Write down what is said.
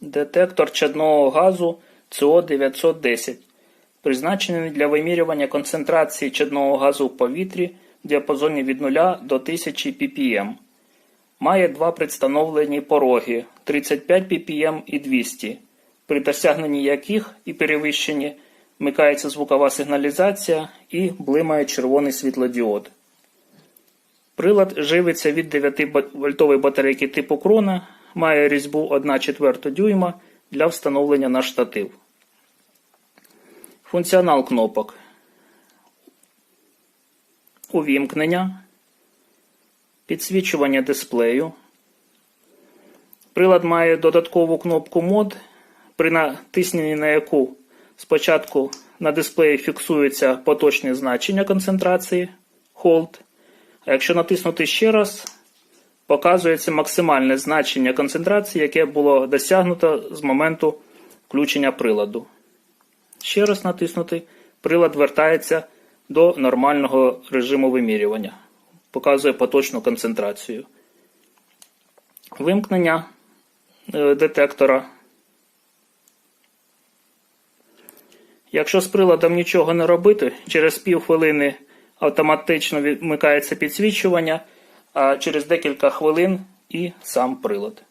Детектор чадного газу ЦО-910, призначений для вимірювання концентрації чадного газу в повітрі в діапазоні від 0 до 1000 ppm. Має два представлені пороги 35 ppm і 200, при досягненні яких і перевищенні вмикається звукова сигналізація і блимає червоний світлодіод. Прилад живиться від 9 вольтової батарейки типу крона, має різьбу 1 четверта дюйма для встановлення на штатив. Функціонал кнопок. Увімкнення. Підсвічування дисплею. Прилад має додаткову кнопку мод, при натисненні на яку спочатку на дисплеї фіксується поточне значення концентрації Hold. А якщо натиснути ще раз, показується максимальне значення концентрації, яке було досягнуто з моменту включення приладу. Ще раз натиснути, прилад вертається до нормального режиму вимірювання. Показує поточну концентрацію. Вимкнення е, детектора. Якщо з приладом нічого не робити, через півхвилини автоматично вмикається підсвічування, а через декілька хвилин і сам прилад.